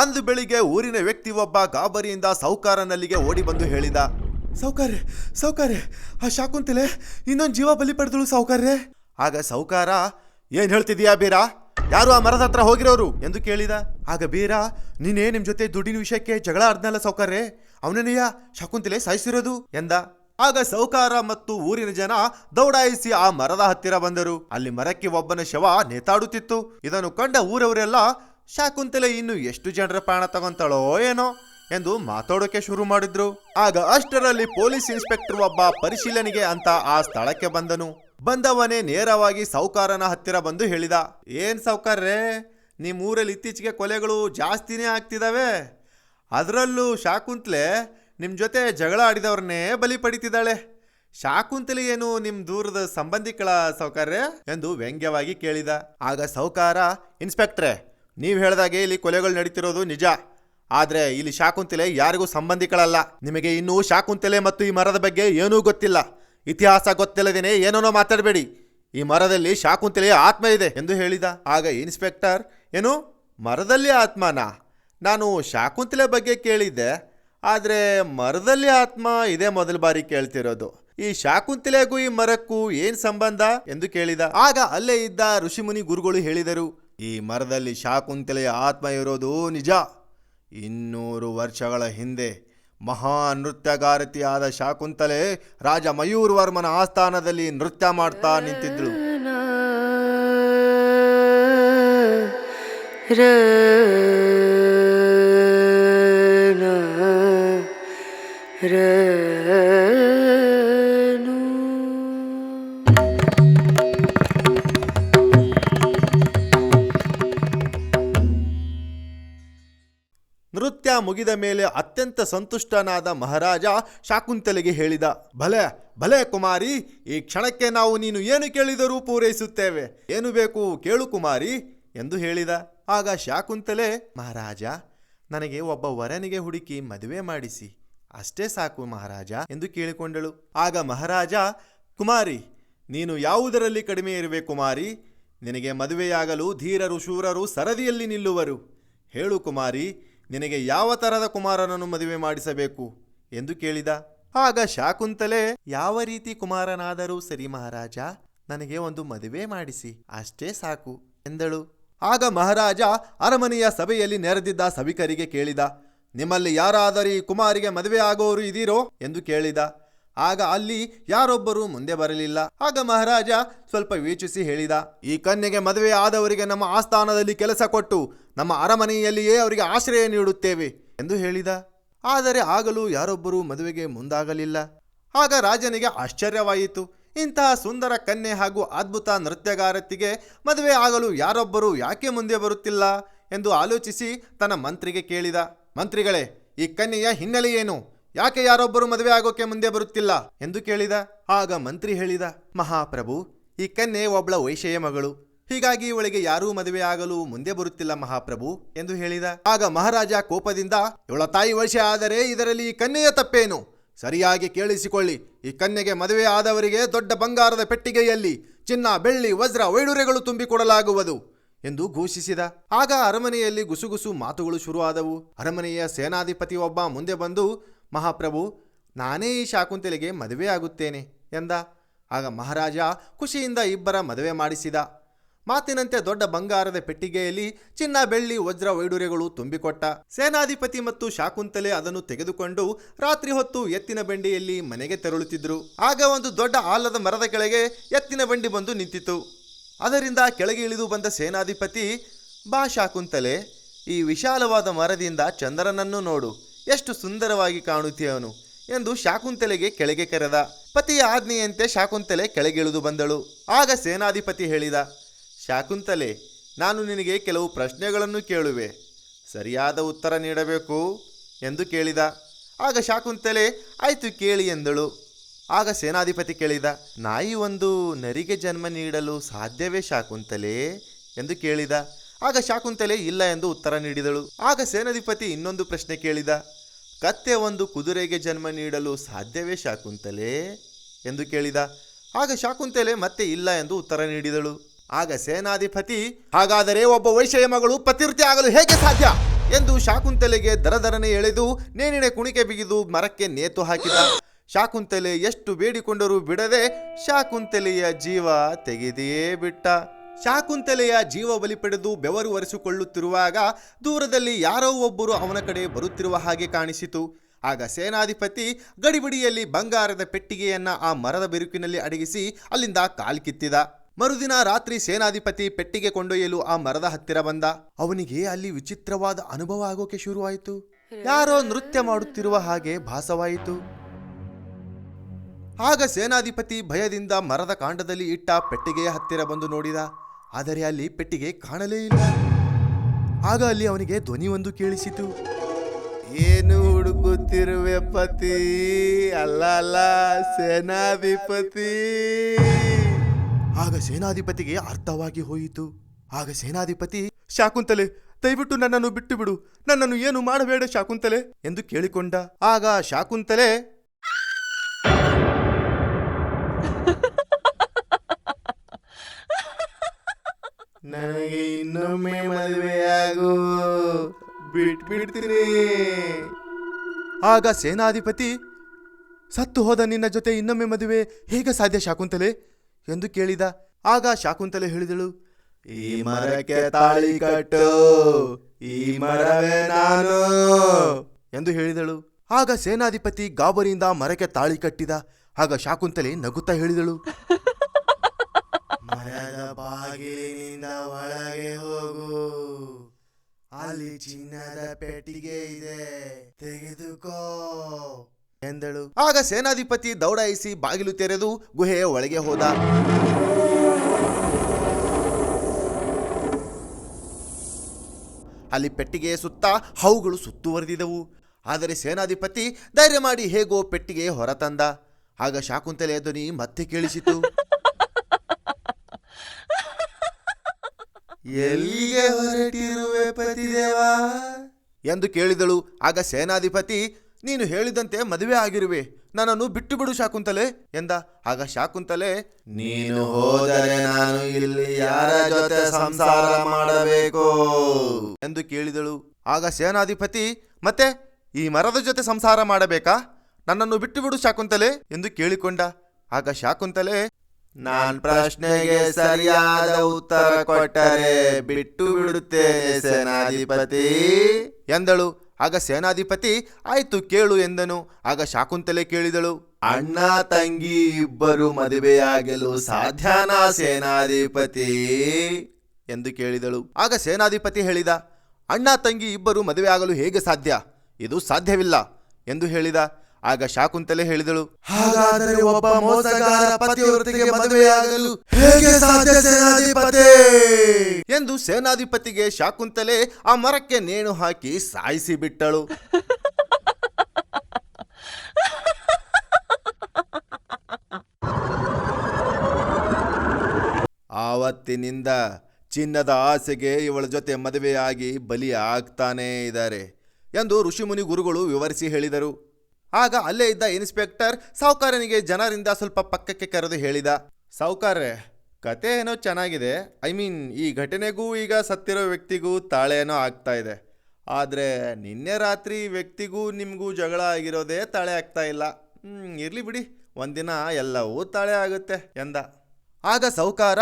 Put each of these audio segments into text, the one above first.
ಅಂದು ಬೆಳಿಗ್ಗೆ ಊರಿನ ವ್ಯಕ್ತಿ ಒಬ್ಬ ಗಾಬರಿಯಿಂದ ಸೌಕಾರನಲ್ಲಿಗೆ ಓಡಿ ಬಂದು ಹೇಳಿದ ಸೌಕಾರ್ಯ ಸೌಕಾರ್ಯ ಆ ಶಾಕುಂತಲೆ ಇನ್ನೊಂದು ಜೀವ ಬಲಿ ಪಡೆದಳು ಸೌಕಾರ್ರೆ. ಆಗ ಸೌಕಾರ, ಏನ್ ಹೇಳ್ತಿದೀಯಾ ಬೀರ? ಯಾರು ಆ ಮರದ ಹತ್ರ ಹೋಗಿರೋರು? ಎಂದು ಕೇಳಿದ. ಆಗ ಬೀರ, ನೀನೇ ನಿಮ್ ಜೊತೆ ದುಡ್ಡಿನ ವಿಷಯಕ್ಕೆ ಜಗಳ ಆಡ್ನಲ್ಲ ಸೌಕಾರ್ಯ ಅವನನೆಯ ಶಕುಂತಲೆ ಸಾಯಿಸಿರೋದು? ಎಂದ. ಆಗ ಸೌಕಾರ ಮತ್ತು ಊರಿನ ಜನ ದೌಡಾಯಿಸಿ ಆ ಮರದ ಹತ್ತಿರ ಬಂದರು. ಅಲ್ಲಿ ಮರಕ್ಕೆ ಒಬ್ಬನ ಶವ ನೇತಾಡುತ್ತಿತ್ತು. ಇದನ್ನು ಕಂಡ ಊರವರೆಲ್ಲ ಶಾಕುಂತಲೆ ಇನ್ನು ಎಷ್ಟು ಜನರ ಪ್ರಾಣ ತಗೊಂತಾಳೋ ಏನೋ ಎಂದು ಮಾತಾಡೋಕೆ ಶುರು ಮಾಡಿದ್ರು. ಆಗ ಅಷ್ಟರಲ್ಲಿ ಪೊಲೀಸ್ ಇನ್ಸ್ಪೆಕ್ಟರ್ ಒಬ್ಬ ಪರಿಶೀಲನೆಗೆ ಅಂತ ಆ ಸ್ಥಳಕ್ಕೆ ಬಂದನು. ಬಂದವನೇ ನೇರವಾಗಿ ಸೌಕಾರನ ಹತ್ತಿರ ಬಂದು ಹೇಳಿದ, ಏನ್ ಸೌಕಾರ್ರೇ ನಿಮ್ಮೂರಲ್ಲಿ ಇತ್ತೀಚೆಗೆ ಕೊಲೆಗಳು ಜಾಸ್ತಿನೇ ಆಗ್ತಿದಾವೆ. ಅದರಲ್ಲೂ ಶಾಕುಂತ್ಲೆ ನಿಮ್ಮ ಜೊತೆ ಜಗಳ ಆಡಿದವ್ರನ್ನೇ ಬಲಿ ಪಡಿತಿದ್ದಾಳೆ. ಶಾಕುಂತಲೆ ಏನು ನಿಮ್ಮ ದೂರದ ಸಂಬಂಧಿಕಳ ಸೌಕಾರ್ಯ? ಎಂದು ವ್ಯಂಗ್ಯವಾಗಿ ಕೇಳಿದ. ಆಗ ಸೌಕಾರ, ಇನ್ಸ್ಪೆಕ್ಟ್ರೆ ನೀವು ಹೇಳಿದಾಗೆ ಇಲ್ಲಿ ಕೊಲೆಗಳು ನಡೀತಿರೋದು ನಿಜ. ಆದರೆ ಇಲ್ಲಿ ಶಾಕುಂತಲೆ ಯಾರಿಗೂ ಸಂಬಂಧಿಗಳಲ್ಲ ನಿಮಗೆ ಇನ್ನೂ ಶಾಕುಂತಲೆ ಮತ್ತು ಈ ಮರದ ಬಗ್ಗೆ ಏನೂ ಗೊತ್ತಿಲ್ಲ. ಇತಿಹಾಸ ಗೊತ್ತಿಲ್ಲದೇನೆ ಏನೇನೋ ಮಾತಾಡಬೇಡಿ. ಈ ಮರದಲ್ಲಿ ಶಾಕುಂತಲೆಯ ಆತ್ಮ ಇದೆ ಎಂದು ಹೇಳಿದ. ಆಗ ಇನ್ಸ್ಪೆಕ್ಟರ್, ಏನು? ಮರದಲ್ಲಿ ಆತ್ಮನಾ? ನಾನು ಶಾಕುಂತಲೆ ಬಗ್ಗೆ ಕೇಳಿದ್ದೆ. ಆದರೆ ಮರದಲ್ಲಿ ಆತ್ಮ ಇದೇ ಮೊದಲ ಬಾರಿ ಕೇಳ್ತಿರೋದು. ಈ ಶಾಕುಂತಲೆಗೂ ಈ ಮರಕ್ಕೂ ಏನು ಸಂಬಂಧ? ಎಂದು ಕೇಳಿದ. ಆಗ ಅಲ್ಲೇ ಇದ್ದ ಋಷಿಮುನಿ ಗುರುಗಳು ಹೇಳಿದರು. ಈ ಮರದಲ್ಲಿ ಶಾಕುಂತಲೆಯ ಆತ್ಮ ಇರೋದು ನಿಜ ಇನ್ನೂರು ವರ್ಷಗಳ ಹಿಂದೆ ಮಹಾ ನೃತ್ಯಗಾರತಿಯಾದ ಶಾಕುಂತಲೆ ರಾಜ ಮಯೂರ್ವರ್ಮನ ಆಸ್ಥಾನದಲ್ಲಿ ನೃತ್ಯ ಮಾಡ್ತಾ ನಿಂತಿದ್ಳು ಮುಗಿದ ಮೇಲೆ ಅತ್ಯಂತ ಸಂತುಷ್ಟನಾದ ಮಹಾರಾಜ ಶಾಕುಂತಲೆಗೆ ಹೇಳಿದ, ಭಲೆ ಭಲೆ ಕುಮಾರಿ, ಈ ಕ್ಷಣಕ್ಕೆ ನಾವು ನೀನು ಏನು ಕೇಳಿದರೂ ಪೂರೈಸುತ್ತೇವೆ? ಏನು ಬೇಕು ಕೇಳು ಕುಮಾರಿ, ಎಂದು ಹೇಳಿದ. ಆಗ ಶಾಕುಂತಲೆ, ಮಹಾರಾಜ, ನನಗೆ ಒಬ್ಬ ವರನಿಗೆ ಹುಡುಕಿ ಮದುವೆ ಮಾಡಿಸಿ, ಅಷ್ಟೇ ಸಾಕು ಮಹಾರಾಜ, ಎಂದು ಕೇಳಿಕೊಂಡಳು. ಆಗ ಮಹಾರಾಜ, ಕುಮಾರಿ, ನೀನು ಯಾವುದರಲ್ಲಿ ಕಡಿಮೆ ಇರುವೆ ಕುಮಾರಿ? ನಿನಗೆ ಮದುವೆಯಾಗಲು ಧೀರರು ಶೂರರು ಸರದಿಯಲ್ಲಿ ನಿಲ್ಲುವರು. ಹೇಳು ಕುಮಾರಿ ನಿನಗೆ ಯಾವ ತರಹದ ಕುಮಾರನನ್ನು ಮದುವೆ ಮಾಡಿಸಬೇಕು? ಎಂದು ಕೇಳಿದ. ಆಗ ಶಾಕುಂತಲೆ, ಯಾವ ರೀತಿ ಕುಮಾರನಾದರೂ ಸರಿ ಮಹಾರಾಜ, ನನಗೆ ಒಂದು ಮದುವೆ ಮಾಡಿಸಿ, ಅಷ್ಟೇ ಸಾಕು, ಎಂದಳು. ಆಗ ಮಹಾರಾಜ ಅರಮನೆಯ ಸಭೆಯಲ್ಲಿ ನೆರೆದಿದ್ದ ಸಭಿಕರಿಗೆ ಕೇಳಿದ. ನಿಮ್ಮಲ್ಲಿ ಯಾರಾದರೂ ಈ ಕುಮಾರಿಗೆ ಮದುವೆ ಆಗೋರು ಇದೀರೋ? ಎಂದು ಕೇಳಿದ. ಆಗ ಅಲ್ಲಿ ಯಾರೊಬ್ಬರೂ ಮುಂದೆ ಬರಲಿಲ್ಲ. ಆಗ ಮಹಾರಾಜ ಸ್ವಲ್ಪ ವೀಕ್ಷಿಸಿ ಹೇಳಿದ, ಈ ಕನ್ಯೆಗೆ ಮದುವೆ ಆದವರಿಗೆ ನಮ್ಮ ಆಸ್ಥಾನದಲ್ಲಿ ಕೆಲಸ ಕೊಟ್ಟು ನಮ್ಮ ಅರಮನೆಯಲ್ಲಿಯೇ ಅವರಿಗೆ ಆಶ್ರಯ ನೀಡುತ್ತೇವೆ ಎಂದು ಹೇಳಿದ. ಆದರೆ ಆಗಲೂ ಯಾರೊಬ್ಬರೂ ಮದುವೆಗೆ ಮುಂದಾಗಲಿಲ್ಲ. ಆಗ ರಾಜನಿಗೆ ಆಶ್ಚರ್ಯವಾಯಿತು. ಇಂತಹ ಸುಂದರ ಕನ್ಯೆ ಹಾಗೂ ಅದ್ಭುತ ನೃತ್ಯಗಾರತಿಗೆ ಮದುವೆ ಆಗಲು ಯಾರೊಬ್ಬರೂ ಯಾಕೆ ಮುಂದೆ ಬರುತ್ತಿಲ್ಲ ಎಂದು ಆಲೋಚಿಸಿ ತನ್ನ ಮಂತ್ರಿಗೆ ಕೇಳಿದ, ಮಂತ್ರಿಗಳೇ, ಈ ಕನ್ಯೆಯ ಹಿನ್ನೆಲೆ ಏನು? ಯಾಕೆ ಯಾರೊಬ್ಬರು ಮದುವೆ ಆಗೋಕೆ ಮುಂದೆ ಬರುತ್ತಿಲ್ಲ? ಎಂದು ಕೇಳಿದ. ಆಗ ಮಂತ್ರಿ ಹೇಳಿದ, ಮಹಾಪ್ರಭು, ಈ ಕನ್ಯೆ ಒಬ್ಬಳ ವೈಷೆಯ ಮಗಳು. ಹೀಗಾಗಿ ಇವಳಿಗೆ ಯಾರೂ ಮದುವೆ ಆಗಲು ಮುಂದೆ ಬರುತ್ತಿಲ್ಲ, ಮಹಾಪ್ರಭು, ಎಂದು ಹೇಳಿದ. ಆಗ ಮಹಾರಾಜ ಕೋಪದಿಂದ, ಇವಳ ತಾಯಿ ವೈಶ್ಯ ಆದರೆ ಇದರಲ್ಲಿ ಈ ಕನ್ಯೆಯ ತಪ್ಪೇನು? ಸರಿಯಾಗಿ ಕೇಳಿಸಿಕೊಳ್ಳಿ. ಈ ಕನ್ಯೆಗೆ ಮದುವೆ ಆದವರಿಗೆ ದೊಡ್ಡ ಬಂಗಾರದ ಪೆಟ್ಟಿಗೆಯಲ್ಲಿ ಚಿನ್ನ, ಬೆಳ್ಳಿ, ವಜ್ರ ವೈಡೂರೆಗಳು ತುಂಬಿಕೊಡಲಾಗುವುದು, ಎಂದು ಘೋಷಿಸಿದ. ಆಗ ಅರಮನೆಯಲ್ಲಿ ಗುಸುಗುಸು ಮಾತುಗಳು ಶುರುವಾದವು. ಅರಮನೆಯ ಸೇನಾಧಿಪತಿ ಒಬ್ಬ ಮುಂದೆ ಬಂದು ಮಹಾಪ್ರಭು, ನಾನೇ ಈ ಶಾಕುಂತಲೆಗೆ ಮದುವೆ ಆಗುತ್ತೇನೆ ಎಂದ. ಆಗ ಮಹಾರಾಜ ಖುಷಿಯಿಂದ ಇಬ್ಬರ ಮದುವೆ ಮಾಡಿಸಿದ. ಮಾತಿನಂತೆ ದೊಡ್ಡ ಬಂಗಾರದ ಪೆಟ್ಟಿಗೆಯಲ್ಲಿ ಚಿನ್ನ, ಬೆಳ್ಳಿ, ವಜ್ರ ವೈಡೂರ್ಯಗಳು ತುಂಬಿಕೊಟ್ಟ. ಸೇನಾಧಿಪತಿ ಮತ್ತು ಶಾಕುಂತಲೆ ಅದನ್ನು ತೆಗೆದುಕೊಂಡು ರಾತ್ರಿ ಹೊತ್ತು ಎತ್ತಿನ ಬಂಡಿಯಲ್ಲಿ ಮನೆಗೆ ತೆರಳುತ್ತಿದ್ದರು ಆಗ ಒಂದು ದೊಡ್ಡ ಆಲದ ಮರದ ಕೆಳಗೆ ಎತ್ತಿನ ಬಂಡಿ ಬಂದು ನಿಂತಿತು ಅದರಿಂದ ಕೆಳಗೆ ಇಳಿದು ಬಂದ ಸೇನಾಧಿಪತಿ, ಬಾ ಶಾಕುಂತಲೆ, ಈ ವಿಶಾಲವಾದ ಮರದಿಂದ ಚಂದ್ರನನ್ನು ನೋಡು. ಎಷ್ಟು ಸುಂದರವಾಗಿ ಕಾಣುತ್ತೀಯವನು ಎಂದು ಶಾಕುಂತಲೆಗೆ ಕೆಳಗೆ ಕರೆದ. ಪತಿಯ ಆಜ್ಞೆಯಂತೆ ಶಾಕುಂತಲೆ ಕೆಳಗಿಳಿದು ಬಂದಳು. ಆಗ ಸೇನಾಧಿಪತಿ ಹೇಳಿದ, ಶಾಕುಂತಲೆ, ನಾನು ನಿನಗೆ ಕೆಲವು ಪ್ರಶ್ನೆಗಳನ್ನು ಕೇಳುವೆ. ಸರಿಯಾದ ಉತ್ತರ ನೀಡಬೇಕು? ಎಂದು ಕೇಳಿದ. ಆಗ ಶಾಕುಂತಲೆ, ಆಯಿತು ಕೇಳಿ ಎಂದಳು. ಆಗ ಸೇನಾಧಿಪತಿ ಕೇಳಿದ, ನಾಯಿ ಒಂದು ನರಿಗೆ ಜನ್ಮ ನೀಡಲು ಸಾಧ್ಯವೇ ಶಾಕುಂತಲೆ? ಎಂದು ಕೇಳಿದ. ಆಗ ಶಾಕುಂತಲೆ ಇಲ್ಲ ಎಂದು ಉತ್ತರ ನೀಡಿದಳು. ಆಗ ಸೇನಾಧಿಪತಿ ಇನ್ನೊಂದು ಪ್ರಶ್ನೆ ಕೇಳಿದ, ಕತ್ತೆ ಒಂದು ಕುದುರೆಗೆ ಜನ್ಮ ನೀಡಲು ಸಾಧ್ಯವೇ ಶಾಕುಂತಲೆ? ಎಂದು ಕೇಳಿದ. ಆಗ ಶಾಕುಂತಲೆ, ಮತ್ತೆ ಇಲ್ಲ ಎಂದು ಉತ್ತರ ನೀಡಿದಳು. ಆಗ ಸೇನಾಧಿಪತಿ, ಹಾಗಾದರೆ ಒಬ್ಬ ವೈಶ್ಯ ಮಗಳು ಪತಿವೃತ್ತಿ ಆಗಲು ಹೇಗೆ ಸಾಧ್ಯ? ಎಂದು ಶಾಕುಂತಲೆಗೆ ದರದರನೆ ಎಳೆದು ನೇಣಿನ ಕುಣಿಕೆ ಬಿಗಿದು ಮರಕ್ಕೆ ನೇತು ಹಾಕಿದ. ಶಾಕುಂತಲೆ, ಎಷ್ಟು ಬೇಡಿಕೊಂಡರೂ ಬಿಡದೆ ಶಾಕುಂತಲೆಯ ಜೀವ ತೆಗೆದೇ ಬಿಟ್ಟ. ಶಾಕುಂತಲೆಯ ಜೀವ ಬಲಿ ಪಡೆದು ಬೆವರು ಒರೆಸಿಕೊಳ್ಳುತ್ತಿರುವಾಗ ದೂರದಲ್ಲಿ ಯಾರೋ ಒಬ್ಬರು ಅವನ ಕಡೆ ಬರುತ್ತಿರುವ ಹಾಗೆ ಕಾಣಿಸಿತು. ಆಗ ಸೇನಾಧಿಪತಿ ಗಡಿಬಿಡಿಯಲ್ಲಿ ಬಂಗಾರದ ಪೆಟ್ಟಿಗೆಯನ್ನ ಆ ಮರದ ಬಿರುಕಿನಲ್ಲಿ ಅಡಗಿಸಿ ಅಲ್ಲಿಂದ ಕಾಲ್ಕಿತ್ತಿದ ಮರುದಿನ ರಾತ್ರಿ ಸೇನಾಧಿಪತಿ ಪೆಟ್ಟಿಗೆ ಕೊಂಡೊಯ್ಯಲು ಆ ಮರದ ಹತ್ತಿರ ಬಂದ. ಅವನಿಗೆ ಅಲ್ಲಿ ವಿಚಿತ್ರವಾದ ಅನುಭವ ಆಗೋಕೆ ಶುರುವಾಯಿತು. ಯಾರೋ ನೃತ್ಯ ಮಾಡುತ್ತಿರುವ ಹಾಗೆ ಭಾಸವಾಯಿತು. ಆಗ ಸೇನಾಧಿಪತಿ ಭಯದಿಂದ ಮರದ ಕಾಂಡದಲ್ಲಿ ಇಟ್ಟ ಪೆಟ್ಟಿಗೆಯ ಹತ್ತಿರ ಬಂದು ನೋಡಿದ. ಆದರೆ ಅಲ್ಲಿ ಪೆಟ್ಟಿಗೆ ಕಾಣಲೇ ಇಲ್ಲ. ಆಗ ಅಲ್ಲಿ ಅವನಿಗೆ ಧ್ವನಿ ಒಂದು ಕೇಳಿಸಿತು. ಏನು ಹುಡುಕುತ್ತಿರುವೆ ಪತಿ? ಅಲ್ಲ ಅಲ್ಲ, ಸೇನಾಧಿಪತಿ. ಆಗ ಸೇನಾಧಿಪತಿಗೆ ಅರ್ಥವಾಗಿ ಹೋಯಿತು. ಆಗ ಸೇನಾಧಿಪತಿ, ಶಾಕುಂತಲೆ, ದಯವಿಟ್ಟು ನನ್ನನ್ನು ಬಿಟ್ಟು ಬಿಡು. ನನ್ನನ್ನು ಏನು ಮಾಡಬೇಡ ಶಾಕುಂತಲೆ? ಎಂದು ಕೇಳಿಕೊಂಡ. ಆಗ ಶಾಕುಂತಲೆ ನನಗೆ ಇನ್ನೊಮ್ಮೆ ಮದುವೆಯಾಗು. ಬಿಟ್ಬಿಡ್ತೀನಿ ಆಗ ಸೇನಾಧಿಪತಿ, ಸತ್ತು ಹೋದ ನಿನ್ನ ಜೊತೆ ಇನ್ನೊಮ್ಮೆ ಮದುವೆ ಹೇಗೆ ಸಾಧ್ಯ ಶಾಕುಂತಲೆ ಎಂದು ಕೇಳಿದ. ಆಗ ಶಾಕುಂತಲೆ ಹೇಳಿದಳು, ಈ ಮರಕ್ಕೆ ತಾಳಿ ಕಟ್ಟು, ಈ ಮರವೇ ನಾನು ಎಂದು ಹೇಳಿದಳು. ಆಗ ಸೇನಾಧಿಪತಿ ಗಾಬರಿಯಿಂದ ಮರಕ್ಕೆ ತಾಳಿ ಕಟ್ಟಿದ. ಆಗ ಶಾಕುಂತಲೆ ನಗುತ್ತಾ ಹೇಳಿದಳು ಮರದ ಬಾಗಿಲಿನಿಂದ ಒಳಗೆ ಹೋಗು. ಅಲ್ಲಿ ಚಿನ್ನದ ಪೆಟ್ಟಿಗೆ ಇದೆ. ತೆಗೆದುಕೋ. ಎಂದಳು. ಆಗ ಸೇನಾಧಿಪತಿ ದೌಡಾಯಿಸಿ ಬಾಗಿಲು ತೆರೆದು ಗುಹೆಯ ಒಳಗೆ ಹೋದ. ಅಲ್ಲಿ ಪೆಟ್ಟಿಗೆಯ ಸುತ್ತ ಹೌಗಳು ಸುತ್ತುವರೆದಿದವು ಆದರೆ ಸೇನಾಧಿಪತಿ ಧೈರ್ಯ ಮಾಡಿ ಹೇಗೋ ಪೆಟ್ಟಿಗೆ ಹೊರತಂದ ಆಗ ಶಾಕುಂತಲೆಯ ಧ್ವನಿ ಮತ್ತೆ ಕೇಳಿಸಿತು. ಎಲ್ಲಿಗೆ ಹೊರಟಿರುವೆ ಪತಿದೇವಾ ಎಂದು ಕೇಳಿದಳು. ಆಗ ಸೇನಾಧಿಪತಿ ನೀನು ಹೇಳಿದಂತೆ ಮದುವೆ ಆಗಿರುವೆ. ನನ್ನನ್ನು ಬಿಟ್ಟು ಬಿಡು ಶಾಕುಂತಲೆ ಎಂದ. ಆಗ ಶಾಕುಂತಲೆ ನೀನು ಹೋದರೆ ನಾನು ಇಲ್ಲಿ ಯಾರ ಜೊತೆ ಸಂಸಾರ ಮಾಡಬೇಕು? ಎಂದು ಕೇಳಿದಳು. ಆಗ ಸೇನಾಧಿಪತಿ ಮತ್ತೆ ಈ ಮರದ ಜೊತೆ ಸಂಸಾರ ಮಾಡಬೇಕಾ? ನನ್ನನ್ನು ಬಿಟ್ಟು ಬಿಡು ಶಾಕುಂತಲೆ ಎಂದು ಕೇಳಿಕೊಂಡ. ಆಗ ಶಾಕುಂತಲೆ ನಾನ್ ಪ್ರಶ್ನೆಗೆ ಸರಿಯಾದ ಉತ್ತರ ಕೊಟ್ಟರೆ ಬಿಟ್ಟು ಬಿಡುತ್ತೇನೆ, ಸೇನಾಧಿಪತಿ. ಎಂದಳು. ಆಗ ಸೇನಾಧಿಪತಿ, ಆಯ್ತು ಕೇಳು ಎಂದನು. ಆಗ ಶಾಕುಂತಲೆ ಕೇಳಿದಳು. ಅಣ್ಣ, ತಂಗಿ ಇಬ್ಬರು ಮದುವೆಯಾಗಲು ಸಾಧ್ಯನಾ ಸೇನಾಧಿಪತಿ? ಎಂದು ಕೇಳಿದಳು. ಆಗ ಸೇನಾಧಿಪತಿ ಹೇಳಿದ, ಅಣ್ಣ, ತಂಗಿ ಇಬ್ಬರು ಮದುವೆಯಾಗಲು ಹೇಗೆ ಸಾಧ್ಯ? ಇದು ಸಾಧ್ಯವಿಲ್ಲ ಎಂದು ಹೇಳಿದ. ಆಗ ಶಾಕುಂತಲೆ ಹೇಳಿದಳು ಹಾಗಾದರೆ ಒಬ್ಬ ಮೋಸಗಾರ ಪತಿಯವರೊಂದಿಗೆ ಮದುವೆಯಾಗಲು ಹೇಗೆ ಸಾಧ್ಯ ಸೇನಾಧಿಪತಿ? ಎಂದು ಸೇನಾಧಿಪತಿಗೆ ಶಾಕುಂತಲೆ ಆ ಮರಕ್ಕೆ ನೇಣು ಹಾಕಿ ಸಾಯಿಸಿ ಬಿಟ್ಟಳು. ಆವತ್ತಿನಿಂದ ಚಿನ್ನದ ಆಸೆಗೆ ಇವಳ ಜೊತೆ ಮದುವೆಯಾಗಿ ಬಲಿ ಆಗ್ತಾನೇ ಇದ್ದಾರೆ ಎಂದು ಋಷಿಮುನಿ ಗುರುಗಳು ವಿವರಿಸಿ ಹೇಳಿದರು. ಆಗ ಅಲ್ಲೇ ಇದ್ದ ಇನ್ಸ್ಪೆಕ್ಟರ್ ಸಾವುಕಾರನಿಗೆ ಜನರಿಂದ ಸ್ವಲ್ಪ ಪಕ್ಕಕ್ಕೆ ಕರೆದು ಹೇಳಿದ, ಸಾವುಕಾರ್ರೆ, ಕತೆ ಏನೋ ಚೆನ್ನಾಗಿದೆ. ಐ ಮೀನ್, ಈ ಘಟನೆಗೂ ಈಗ ಸತ್ತಿರೋ ವ್ಯಕ್ತಿಗೂ ತಾಳೆ ಏನೋ ಆಗ್ತಾ ಇದೆ. ಆದರೆ ನಿನ್ನೆ ರಾತ್ರಿ ವ್ಯಕ್ತಿಗೂ ನಿಮಗೂ ಜಗಳ ಆಗಿರೋದೇ ತಾಳೆ ಆಗ್ತಾ ಇಲ್ಲ. ಇರ್ಲಿ ಬಿಡಿ. ಒಂದಿನ ಎಲ್ಲವೂ ತಾಳೆ ಆಗುತ್ತೆ ಎಂದ. ಆಗ ಸಾಹುಕಾರ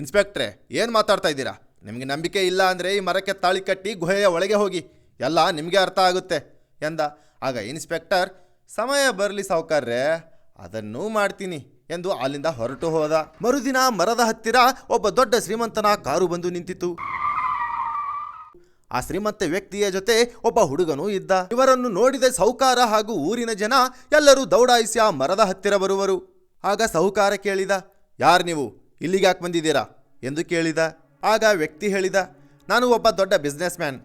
ಇನ್ಸ್ಪೆಕ್ಟ್ರೆ, ಏನು ಮಾತಾಡ್ತಾ ಇದ್ದೀರಾ? ನಿಮಗೆ ನಂಬಿಕೆ ಇಲ್ಲ ಅಂದರೆ ಈ ಮರಕ್ಕೆ ತಾಳಿ ಕಟ್ಟಿ ಗುಹೆಯ ಒಳಗೆ ಹೋಗಿ. ಎಲ್ಲ ನಿಮಗೆ ಅರ್ಥ ಆಗುತ್ತೆ ಎಂದ. ಆಗ ಇನ್ಸ್ಪೆಕ್ಟರ್ ಸಮಯ ಬರಲಿ ಸಾವುಕಾರ್ರೆ, ಅದನ್ನೂ ಮಾಡ್ತೀನಿ ಎಂದು ಅಲ್ಲಿಂದ ಹೊರಟು ಹೋದ. ಮರುದಿನ ಮರದ ಹತ್ತಿರ ಒಬ್ಬ ದೊಡ್ಡ ಶ್ರೀಮಂತನ ಕಾರು ಬಂದು ನಿಂತಿತು ಆ ಶ್ರೀಮಂತ ವ್ಯಕ್ತಿಯ ಜೊತೆ ಒಬ್ಬ ಹುಡುಗನೂ ಇದ್ದ. ಇವರನ್ನು ನೋಡಿದ ಸೌಕಾರ ಹಾಗೂ ಊರಿನ ಜನ ಎಲ್ಲರೂ ದೌಡಾಯಿಸಿ ಆ ಮರದ ಹತ್ತಿರ ಬರುವರು. ಆಗ ಸೌಕಾರ ಕೇಳಿದ, ಯಾರು ನೀವು? ಇಲ್ಲಿಗೆ ಯಾಕೆ ಬಂದಿದ್ದೀರಾ? ಎಂದು ಕೇಳಿದ. ಆಗ ವ್ಯಕ್ತಿ ಹೇಳಿದ, ನಾನು ಒಬ್ಬ ದೊಡ್ಡ ಬಿಸ್ನೆಸ್ ಮ್ಯಾನ್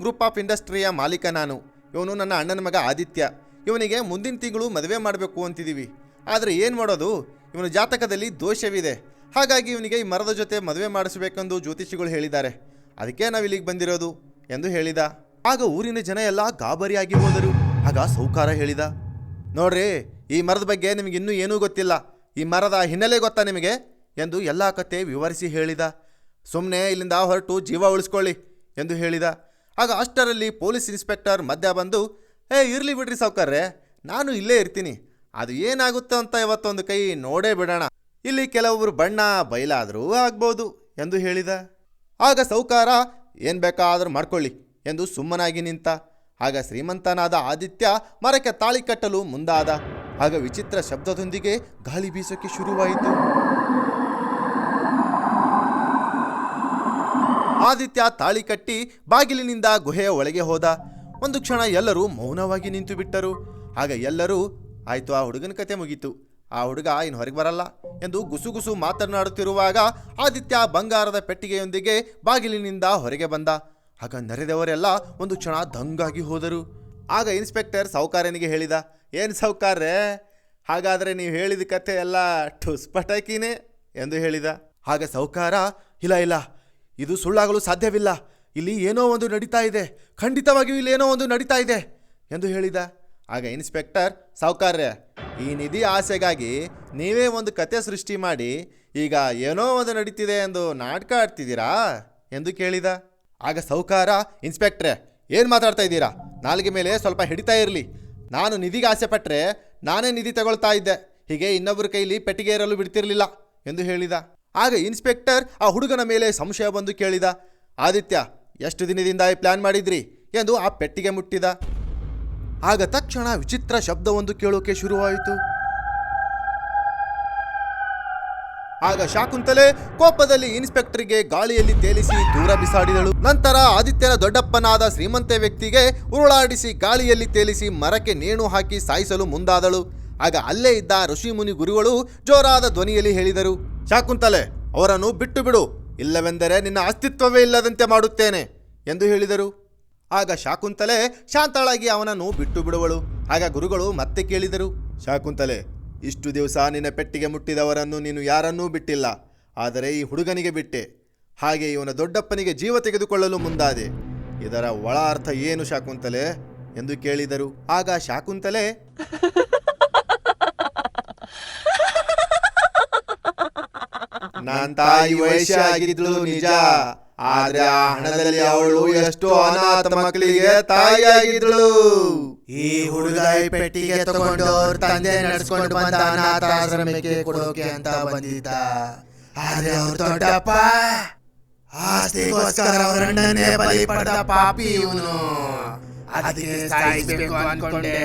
ಗ್ರೂಪ್ ಆಫ್ ಇಂಡಸ್ಟ್ರಿಯ ಮಾಲೀಕ ನಾನು. ಇವನು ನನ್ನ ಅಣ್ಣನ ಮಗ ಆದಿತ್ಯ. ಇವನಿಗೆ ಮುಂದಿನ ತಿಂಗಳು ಮದುವೆ ಮಾಡಬೇಕು ಅಂತಿದ್ದೀವಿ. ಆದರೆ ಏನು ಮಾಡೋದು? ಇವನ ಜಾತಕದಲ್ಲಿ ದೋಷವಿದೆ. ಹಾಗಾಗಿ ಇವನಿಗೆ ಈ ಮರದ ಜೊತೆ ಮದುವೆ ಮಾಡಿಸಬೇಕೆಂದು ಜ್ಯೋತಿಷಿಗಳು ಹೇಳಿದ್ದಾರೆ. ಅದಕ್ಕೆ ನಾವು ಇಲ್ಲಿಗೆ ಬಂದಿರೋದು ಎಂದು ಹೇಳಿದ. ಆಗ ಊರಿನ ಜನ ಎಲ್ಲ ಗಾಬರಿಯಾಗಿ ಹೋದರು. ಆಗ ಸೌಕಾರ ಹೇಳಿದ. ನೋಡ್ರಿ, ಈ ಮರದ ಬಗ್ಗೆ ನಿಮಗೆ ಇನ್ನೂ ಏನೂ ಗೊತ್ತಿಲ್ಲ. ಈ ಮರದ ಹಿನ್ನೆಲೆ ಗೊತ್ತಾ ನಿಮಗೆ? ಎಂದು ಎಲ್ಲ ಕತೆ ವಿವರಿಸಿ ಹೇಳಿದ. ಸುಮ್ಮನೆ ಇಲ್ಲಿಂದ ಹೊರಟು ಜೀವ ಉಳಿಸ್ಕೊಳ್ಳಿ ಎಂದು ಹೇಳಿದ. ಆಗ ಅಷ್ಟರಲ್ಲಿ ಪೊಲೀಸ್ ಇನ್ಸ್ಪೆಕ್ಟರ್ ಮಧ್ಯ ಬಂದು ಏ ಇರಲಿ ಬಿಡ್ರಿ ಸಾವುಕಾರ್ರೆ. ನಾನು ಇಲ್ಲೇ ಇರ್ತೀನಿ. ಅದು ಏನಾಗುತ್ತೆ ಅಂತ ಇವತ್ತೊಂದು ಕೈ ನೋಡೇ ಬಿಡೋಣ. ಇಲ್ಲಿ ಕೆಲವೊಬ್ಬರು ಬಣ್ಣ ಬಯಲಾದರೂ ಆಗ್ಬೋದು ಎಂದು ಹೇಳಿದ. ಆಗ ಸೌಕಾರ ಏನು ಬೇಕಾದರೂ ಮಾಡ್ಕೊಳ್ಳಿ ಎಂದು ಸುಮ್ಮನಾಗಿ ನಿಂತ. ಆಗ ಶ್ರೀಮಂತನಾದ ಆದಿತ್ಯ ಮರಕ್ಕೆ ತಾಳಿ ಕಟ್ಟಲು ಮುಂದಾದ. ಆಗ ವಿಚಿತ್ರ ಶಬ್ದದೊಂದಿಗೆ ಗಾಳಿ ಬೀಸೋಕೆ ಶುರುವಾಯಿತು. ಆದಿತ್ಯ ತಾಳಿ ಕಟ್ಟಿ ಬಾಗಿಲಿನಿಂದ ಗುಹೆಯ ಒಳಗೆ ಹೋದ. ಒಂದು ಕ್ಷಣ ಎಲ್ಲರೂ ಮೌನವಾಗಿ ನಿಂತು ಬಿಟ್ಟರು. ಆಗ ಎಲ್ಲರೂ, ಆಯಿತು, ಆ ಹುಡುಗನ ಕತೆ ಮುಗೀತು. ಆ ಹುಡುಗ ಇನ್ನು ಹೊರಗೆ ಬರಲ್ಲ ಎಂದು ಗುಸುಗುಸು ಮಾತನಾಡುತ್ತಿರುವಾಗ ಆದಿತ್ಯ ಬಂಗಾರದ ಪೆಟ್ಟಿಗೆಯೊಂದಿಗೆ ಬಾಗಿಲಿನಿಂದ ಹೊರಗೆ ಬಂದ. ಆಗ ನೆರೆದವರೆಲ್ಲ ಒಂದು ಕ್ಷಣ ದಂಗಾಗಿ ಹೋದರು. ಆಗ ಇನ್ಸ್ಪೆಕ್ಟರ್ ಸೌಕಾರ್ಯನಿಗೆ ಹೇಳಿದ, ಏನು ಸೌಕಾರ್ಯ? ಹಾಗಾದರೆ ನೀವು ಹೇಳಿದ ಕಥೆ ಎಲ್ಲ ಠುಸ್ ಪಟಾಕಿನೇ? ಎಂದು ಹೇಳಿದ. ಆಗ ಸೌಕಾರ, ಇಲ್ಲ ಇಲ್ಲ, ಇದು ಸುಳ್ಳಾಗಲು ಸಾಧ್ಯವಿಲ್ಲ. ಇಲ್ಲಿ ಏನೋ ಒಂದು ನಡೀತಾ ಇದೆ. ಖಂಡಿತವಾಗಿಯೂ ಇಲ್ಲಿ ಏನೋ ಒಂದು ನಡೀತಾ ಇದೆ ಎಂದು ಹೇಳಿದ. ಆಗ ಇನ್ಸ್ಪೆಕ್ಟರ್ ಸಾವುಕಾರ್ಯ ಈ ನಿಧಿ ಆಸೆಗಾಗಿ ನೀವೇ ಒಂದು ಕತೆ ಸೃಷ್ಟಿ ಮಾಡಿ, ಈಗ ಏನೋ ಒಂದು ನಡೀತಿದೆ ಎಂದು ನಾಟಕ ಆಡ್ತಿದ್ದೀರಾ ಎಂದು ಕೇಳಿದ. ಆಗ ಸೌಕಾರ ಇನ್ಸ್ಪೆಕ್ಟ್ರೆ, ಏನು ಮಾತಾಡ್ತಾ ಇದ್ದೀರಾ? ನಾಲ್ಗೆ ಮೇಲೆ ಸ್ವಲ್ಪ ಹಿಡಿತಾ ಇರಲಿ. ನಾನು ನಿಧಿಗೆ ಆಸೆ ಪಟ್ಟರೆ ನಾನೇ ನಿಧಿ ತಗೊಳ್ತಾ ಇದ್ದೆ. ಹೀಗೆ ಇನ್ನೊಬ್ಬರ ಕೈಲಿ ಪೆಟ್ಟಿಗೆ ಇರಲು ಬಿಡ್ತಿರಲಿಲ್ಲ ಎಂದು ಹೇಳಿದ. ಆಗ ಇನ್ಸ್ಪೆಕ್ಟರ್ ಆ ಹುಡುಗನ ಮೇಲೆ ಸಂಶಯ ಬಂದು ಕೇಳಿದ. ಆದಿತ್ಯ ಎಷ್ಟು ದಿನದಿಂದ ಈ ಪ್ಲಾನ್ ಮಾಡಿದ್ರಿ? ಎಂದು ಆ ಪೆಟ್ಟಿಗೆ ಮುಟ್ಟಿದ. ಆಗ ತಕ್ಷಣ ವಿಚಿತ್ರ ಶಬ್ದವೊಂದು ಕೇಳೋಕೆ ಶುರುವಾಯಿತು. ಆಗ ಶಾಕುಂತಲೆ ಕೋಪದಲ್ಲಿ ಇನ್ಸ್ಪೆಕ್ಟರ್ಗೆ ಗಾಳಿಯಲ್ಲಿ ತೇಲಿಸಿ ದೂರ ಬಿಸಾಡಿದಳು. ನಂತರ ಆದಿತ್ಯನ ದೊಡ್ಡಪ್ಪನಾದ ಶ್ರೀಮಂತ ವ್ಯಕ್ತಿಗೆ ಉರುಳಾಡಿಸಿ ಗಾಳಿಯಲ್ಲಿ ತೇಲಿಸಿ ಮರಕ್ಕೆ ನೇಣು ಹಾಕಿ ಸಾಯಿಸಲು ಮುಂದಾದಳು. ಆಗ ಅಲ್ಲೇ ಇದ್ದ ಋಷಿಮುನಿ ಗುರುಗಳು ಜೋರಾದ ಧ್ವನಿಯಲ್ಲಿ ಹೇಳಿದರು, ಶಾಕುಂತಲೆ, ಅವರನ್ನು ಬಿಟ್ಟು ಬಿಡು. ಇಲ್ಲವೆಂದರೆ ನಿನ್ನ ಅಸ್ತಿತ್ವವೇ ಇಲ್ಲದಂತೆ ಮಾಡುತ್ತೇನೆ ಎಂದು ಹೇಳಿದರು. ಆಗ ಶಾಕುಂತಲೆ ಶಾಂತಳಾಗಿ ಅವನನ್ನು ಬಿಟ್ಟು ಬಿಡುವಳು. ಆಗ ಗುರುಗಳು ಮತ್ತೆ ಕೇಳಿದರು, ಶಾಕುಂತಲೆ, ಇಷ್ಟು ದಿವಸ ನಿನ್ನ ಪೆಟ್ಟಿಗೆ ಮುಟ್ಟಿದವರನ್ನು ನೀನು ಯಾರನ್ನೂ ಬಿಟ್ಟಿಲ್ಲ. ಆದರೆ ಈ ಹುಡುಗನಿಗೆ ಬಿಟ್ಟೆ. ಹಾಗೆ ಇವನ ದೊಡ್ಡಪ್ಪನಿಗೆ ಜೀವ ತೆಗೆದುಕೊಳ್ಳಲು ಮುಂದಾದೆ. ಇದರ ಒಳ ಅರ್ಥ ಏನು ಶಾಕುಂತಲೆ? ಎಂದು ಕೇಳಿದರು. ಆಗ ಶಾಕುಂತಲೆ ನಾನ್ ತಾಯಿ ವಯಸ್ಸೇ ಆಗಿದ್ಲು ನಿಜ. ಆದ್ರೆ ಆ ಹಣದಲ್ಲಿ ಅವಳು ಎಷ್ಟು ಅನಾಥ ಮಕ್ಕಳಿಗೆ ತಾಯಿಯಾಗಿದ್ಳು ಈ ಹುಡುಗ ಪೆಟ್ಟಿಗೆ ತಗೊಂಡು ಅವ್ರ ತಂದೆ ನಡ್ಸ್ಕೊಂಡು ಬಂದ ಅನಾಥಾಶ್ರಮಕ್ಕೆ ಕೊಡೋಕೆ ಅಂತ ಬಂದಿದ್ದ. ಆದ್ರೆ ಅವ್ರ ದೊಡ್ಡಪ್ಪ, ಆಸ್ತಿಗೋಸ್ಕರ ಅವ್ರ ಅಣ್ಣನೇ ಬಲಿ ಪಡೆದ ಪಾಪಿ ಇವನು. ಅದಕ್ಕೆ ಸಾಯಿಸ್ಬೇಕು ಅನ್ಕೊಂಡೆ.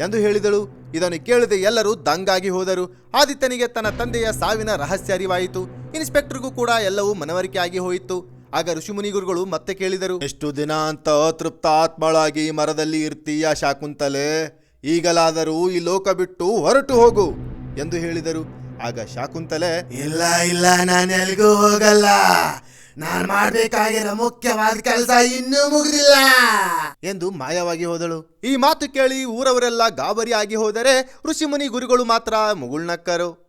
ಎಂದು ಹೇಳಿದಳು. ಇದನ್ನು ಕೇಳದೆ ಎಲ್ಲರೂ ದಂಗಾಗಿ ಹೋದರು. ಆದಿತ್ಯನಿಗೆ ತನ್ನ ತಂದೆಯ ಸಾವಿನ ರಹಸ್ಯ ಅರಿವಾಯಿತು. ಇನ್ಸ್ಪೆಕ್ಟರ್ಗೂ ಕೂಡ ಎಲ್ಲವೂ ಮನವರಿಕೆ ಆಗಿ ಹೋಯಿತು. ಆಗ ಋಷಿಮುನಿ ಗುರುಗಳು ಮತ್ತೆ ಕೇಳಿದರು. ಎಷ್ಟು ದಿನ ಅಂತ ಅತೃಪ್ತ ಆತ್ಮಳಾಗಿ ಮರದಲ್ಲಿ ಇರ್ತೀಯ ಶಾಕುಂತಲೆ? ಈಗಲಾದರೂ ಈ ಲೋಕ ಬಿಟ್ಟು ಹೊರಟು ಹೋಗು ಎಂದು ಹೇಳಿದರು. ಆಗ ಶಾಕುಂತಲೆ ಇಲ್ಲ ಇಲ್ಲ ನಾನು ಎಲ್ಗೂ ಹೋಗಲ್ಲ. ನಾನ್ ಮಾಡ್ಬೇಕಾಗಿರೋ ಮುಖ್ಯವಾದ ಕೆಲಸ ಇನ್ನೂ ಮುಗಿದಿಲ್ಲ. ಎಂದು ಮಾಯವಾಗಿ ಹೋದಳು. ಈ ಮಾತು ಕೇಳಿ ಊರವರೆಲ್ಲ ಗಾಬರಿ ಆಗಿ ಹೋದರೆ ಋಷಿಮುನಿ ಗುರುಗಳು ಮಾತ್ರ ಮುಗುಳ್ನಕ್ಕರು.